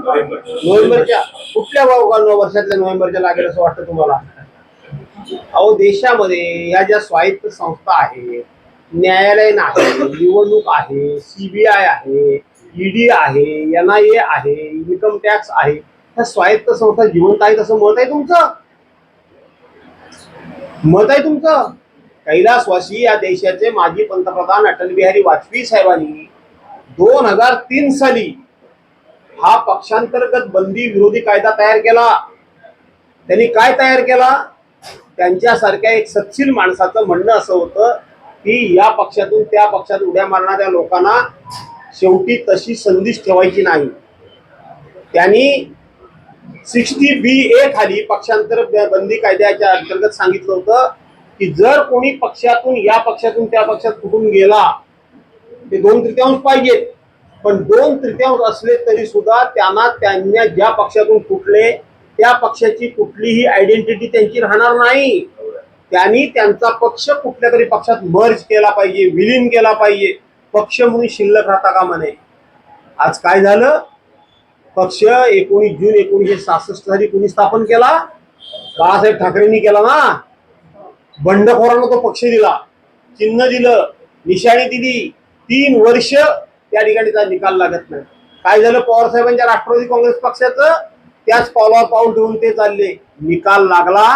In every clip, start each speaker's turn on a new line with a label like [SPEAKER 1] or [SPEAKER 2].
[SPEAKER 1] नोव्हेंबरच्या कुठल्या व- वर्षातल्या नोव्हेंबरच्या लागेल असं वाटतं तुम्हाला? अहो देशामध्ये या ज्या स्वायत्त संस्था आहेत न्यायालयीन आहे निवडणूक आहे सीबीआय आहे ईडी आहे एन आय ए आहे इन्कम टॅक्स आहे ह्या स्वायत्त संस्था जिवंत आहेत असं मत आहे तुमचं? मत आहे तुमचं? कैलासवासी या देशाचे माजी पंतप्रधान अटल बिहारी वाजपेयी साहेबांनी दोन हजार तीन साली हा पक्षांतर्गत बंदी विरोधी कायदा तयार केला. त्यांनी काय तयार केला? त्यांच्यासारख्या एक सत्शील माणसाचं म्हणणं असं होतं की या पक्षातून त्या पक्षात उड्या मारणाऱ्या लोकांना शेवटी तशी संधीच ठेवायची नाही. त्यांनी सिक्स्टी बी ए खाली पक्षांतर बंदी कायद्याच्या अंतर्गत सांगितलं होतं की जर कोणी पक्षातून या पक्षातून त्या पक्षात कुठून गेला ते दोन तृतीयांश पाहिजेत. पण दोन तृतीयांश असले तरी सुद्धा त्यांना त्यांना ज्या पक्षातून कुठले त्या पक्षाची कुठलीही आयडेंटिटी त्यांची राहणार नाही. त्यांनी त्यांचा पक्ष कुठल्या तरी पक्षात मर्ज केला पाहिजे विलीन केला पाहिजे. पक्ष म्हणून शिल्लक राहता कामा नये. आज काय झालं? पक्ष एकोणीस जून एकोणीसशे सहासष्ट साली कोणी स्थापन केला? बाळासाहेब ठाकरेंनी केला ना? बंडखोरांना तो पक्ष दिला. चिन्ह दिलं. निशाणी दिली. तीन वर्ष त्या ठिकाणी त्याचा निकाल लागत नाही. काय झालं पवार साहेबांच्या राष्ट्रवादी काँग्रेस पक्षाचं त्याच पावलावर पाऊल ठेवून ते चालले. निकाल लागला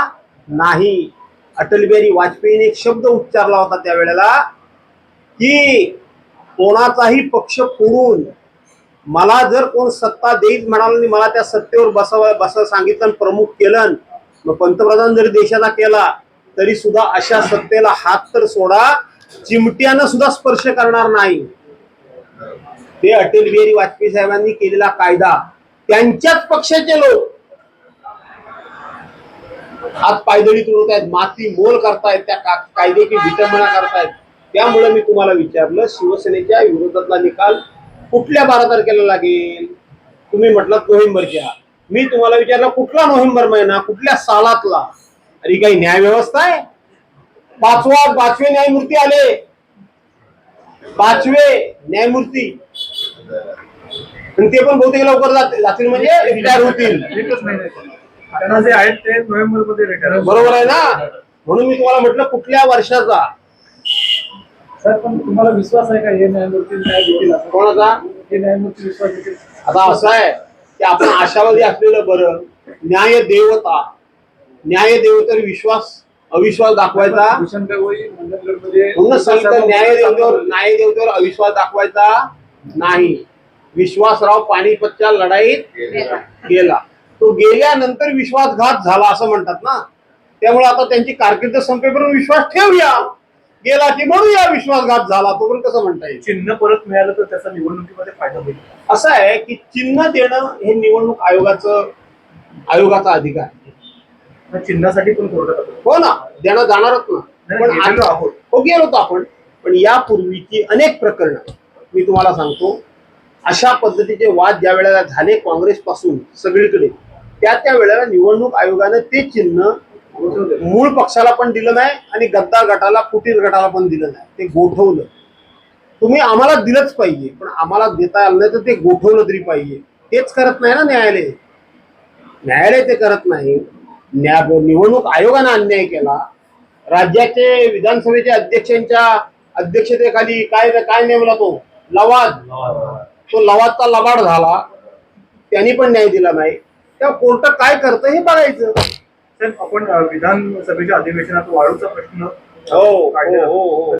[SPEAKER 1] नाही. अटल बिहारी वाजपेयीने एक शब्द उच्चारला होता त्यावेळेला की कोणाचाही पक्ष फोडून मला जर कोण सत्ता देईल म्हणाल आणि मला त्या सत्तेवर बसाव बस सांगितलं प्रमुख केलं मग पंतप्रधान जरी देशाचा केला तरी सुद्धा अशा सत्तेला हात तर सोडा. चिमट्यानं सुद्धा स्पर्श करणार नाही. ते अटल बिहारी वाजपेयी साहेबांनी केलेला कायदा त्यांच्याच पक्षाचे लोक आज पायदळी तुडवत आहेत माती मोल करतायत त्या कायद्याची विटंबना करतायत. त्यामुळे मी तुम्हाला विचारलं शिवसेनेच्या विरोधातला निकाल कुठल्या बारा तारखेला लागेल? तुम्ही म्हटलं नोव्हेंबरच्या मी तुम्हाला विचारलं कुठला नोव्हेंबर महिना कुठल्या सालातला? अरे काही न्याय व्यवस्था आहे? पाचवा पाचवे न्यायमूर्ती आले. पाचवे न्यायमूर्ती. आणि ते पण बहुतेक लवकर जात- जातील म्हणजे रिटायर होतील.
[SPEAKER 2] त्यांना जे आहेत ते नोव्हेंबरमध्ये रिटायर
[SPEAKER 1] बरोबर आहे ना? म्हणून मी तुम्हाला म्हटलं कुठल्या वर्षाचा?
[SPEAKER 2] सर पण तुम्हाला विश्वास आहे का हे न्यायमूर्ती न्याय देतील? असं?
[SPEAKER 1] कोणाचा?
[SPEAKER 2] हे न्यायमूर्ती विश्वास देतील?
[SPEAKER 1] आता असं आहे की आपण आशावादी असलेलं बरं न्याय देवता न्याय देवतेवर विश्वास अविश्वास दाखवायचा. म्हणूनच सांगितलं न्याय देवतेवर न्याय देवतेवर अविश्वास दाखवायचा नाही. विश्वासराव पाणीपतच्या लढाईत गेला. तो गेल्यानंतर विश्वासघात झाला असं म्हणतात ना. त्यामुळे आता त्यांची कारकीर्द संपेपर्यंत विश्वास ठेवूया. गेला की म्हणूया विश्वासघात झाला तो पण कसं म्हणता येईल.
[SPEAKER 2] चिन्ह परत मिळालं तर त्याचा निवडणुकीमध्ये फायदा होईल.
[SPEAKER 1] असं आहे की चिन्ह देणं हे निवडणूक आयोगाचं आयोगाचा अधिकार आहे.
[SPEAKER 2] चिन्हासाठी पण कोर्टात
[SPEAKER 1] हो ना देणं जाणारच ना. पण आता-
[SPEAKER 2] आहोत.
[SPEAKER 1] हो गेलो होतो आपण. पण यापूर्वीची अनेक प्रकरणं मी तुम्हाला सांगतो. अशा पद्धतीचे वाद ज्या वेळेला झाले काँग्रेस पासून सगळीकडे त्या त्या वेळेला निवडणूक आयोगानं ते चिन्ह मूळ पक्षाला पण दिलं नाही आणि गद्दार गटाला कुटीर गटाला पण दिलं नाही. ते गोठवलं. तुम्ही आम्हाला दिलंच पाहिजे पण आम्हाला देता आलं नाही तर ते गोठवलं तरी पाहिजे. तेच करत नाही ना न्यायालय. न्यायालय ते करत नाही. न्या निवडणूक आयोगानं अन्याय केला. राज्याचे विधानसभेचे अध्यक्षांच्या अध्यक्षतेखाली काय काय नेमला तो? लवाद. तो लवादचा लबाड झाला. त्यांनी पण न्याय दिला नाही. तेव्हा कोर्ट काय करतं हे बघायचं.
[SPEAKER 2] सर आपण विधानसभेच्या अधिवेशनात वाळूचा प्रश्न
[SPEAKER 1] हो हो हो हो.